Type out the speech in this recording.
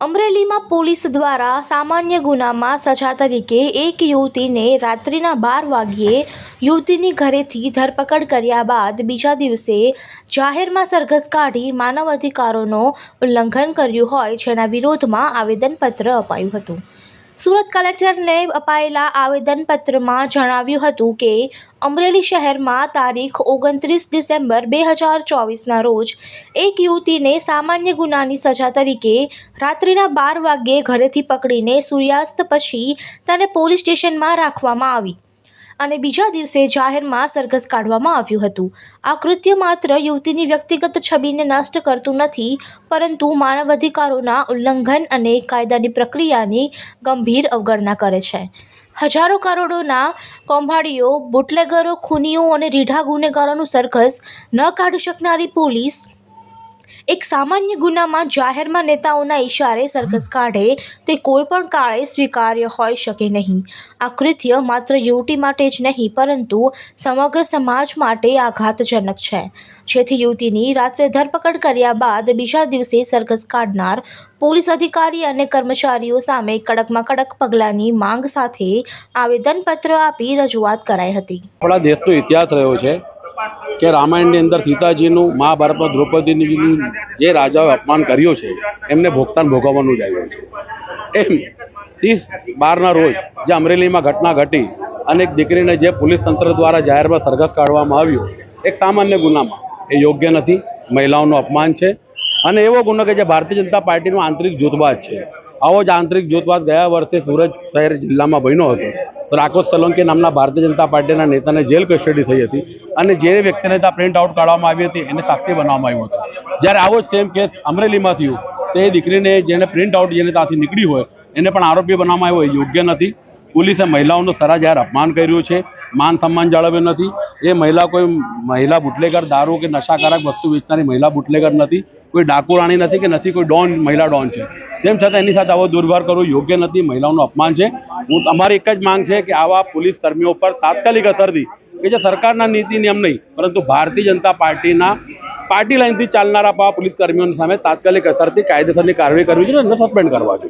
અમરેલીમાં પોલીસ દ્વારા સામાન્ય ગુનામાં સજા તરીકે એક યુવતીને રાત્રિના બાર વાગ્યે યુવતીની ઘરેથી ધરપકડ કર્યા બાદ બીજા દિવસે જાહેરમાં સરઘસ કાઢી માનવ અધિકારોનો ઉલ્લંઘન કર્યું હોય, જેના વિરોધમાં આવેદનપત્ર અપાયું હતું. સુરત કલેક્ટરને અપાયેલા આવેદનપત્રમાં જણાવ્યું હતું કે, અમરેલી શહેરમાં તારીખ ઓગણત્રીસ ડિસેમ્બર બે હજાર ચોવીસના રોજ એક યુવતીને સામાન્ય ગુનાની સજા તરીકે રાત્રિના બાર વાગ્યે ઘરેથી પકડીને સૂર્યાસ્ત પછી તેને પોલીસ સ્ટેશનમાં રાખવામાં આવી. અને બીજા દિવસે જાહેરમાં સરઘસ કાઢવામાં આવ્યું હતું. આ કૃત્ય માત્ર યુવતીની વ્યક્તિગત છબીને નષ્ટ કરતું નથી, પરંતુ માનવ અધિકારોના ઉલ્લંઘન અને કાયદાની પ્રક્રિયાની ગંભીર અવગણના કરે છે. હજારો કરોડોના કૌભાંડીઓ, બુટલેગરો, ખૂનીઓ અને રીઢા ગુનેગારોનું સરઘસ ન કાઢી શકનારી પોલીસ એક સામાન્ય ગુનામાં જાહેરમાં નેતાઓના ઇશારે સરઘસ કાઢે તે કોઈ પણ કાળે સ્વીકાર્ય હોઈ શકે નહીં. આ કૃત્ય માત્ર યુવતી માટે જ નહીં, પરંતુ સમગ્ર સમાજ માટે આઘાતજનક છે. જેથી યુવતીની રાત્રે ધરપકડ કર્યા બાદ બીજા દિવસે સરઘસ કાઢનાર પોલીસ અધિકારી અને કર્મચારીઓ સામે કડકમાં કડક પગલાંની માંગ સાથે આવેદનપત્ર આપી રજૂઆત કરાઈ હતી. આપણા દેશનો ઇતિહાસ રહ્યો છે. કે રામાયણની અંદર સીતાજીનું મહાભારતમાં દ્રૌપદીજીનું જે રાજાઓએ અપમાન કર્યું છે, એમને ભોગતાન ભોગવવાનું જ આવ્યું છે. એમ ત્રીસ બારના રોજ જે અમરેલીમાં ઘટના ઘટી અને એક દીકરીને જે પોલીસ તંત્ર દ્વારા જાહેરમાં સરઘસ કાઢવામાં આવ્યું, એક સામાન્ય ગુનામાં. એ યોગ્ય નથી, મહિલાઓનું અપમાન છે અને એવો ગુનો કે જે ભારતીય જનતા પાર્ટીનો આંતરિક જૂથવાદ છે. આવો જ આંતરિક જૂથવાદ ગયા વર્ષે સુરત શહેર જિલ્લામાં બન્યો હતો. તો રાકોશ સોલંકી નામના ભારતીય જનતા પાર્ટીના નેતાને જેલ કસ્ટડી થઈ હતી અને જે વ્યક્તિને ત્યાં પ્રિન્ટ આઉટ કાઢવામાં આવી હતી એને સાક્ષી બનાવવામાં આવ્યો હતો. જ્યારે આવો જ સેમ કેસ અમરેલીમાં થયું, તે દીકરીને જેને પ્રિન્ટ આઉટ જેને ત્યાંથી નીકળી હોય, એને પણ આરોપી બનાવવામાં આવ્યો યોગ્ય નથી. પોલીસે મહિલાઓનું સરા જાહેર અપમાન કર્યું છે, માન સન્માન જાળવ્યું નથી. એ મહિલા કોઈ મહિલા બુટલેગર, દારૂ કે નશાકારક વસ્તુ વેચનારી મહિલા બુટલેગર નથી. કોઈ ડાકુ રાણી નથી કે નથી, કોઈ ડોન, મહિલા ડોન છે. તેમ છતાં એની સાથે આવો દુર્વ્યવહાર કરવો યોગ્ય નથી, મહિલાઓનું અપમાન છે. હું અમારી એક જ માંગ છે કે આવા પોલીસ કર્મીઓ પર તાત્કાલિક અસરથી કે જે સરકારના નીતિ નિયમ નહીં, પરંતુ ભારતીય જનતા પાર્ટીના પાર્ટી લાઇનથી ચાલનારા પોલીસ કર્મીઓની સામે તાત્કાલિક અસરથી કાયદેસરની કાર્યવાહી કરવી જોઈએ અને સસ્પેન્ડ કરવા જોઈએ.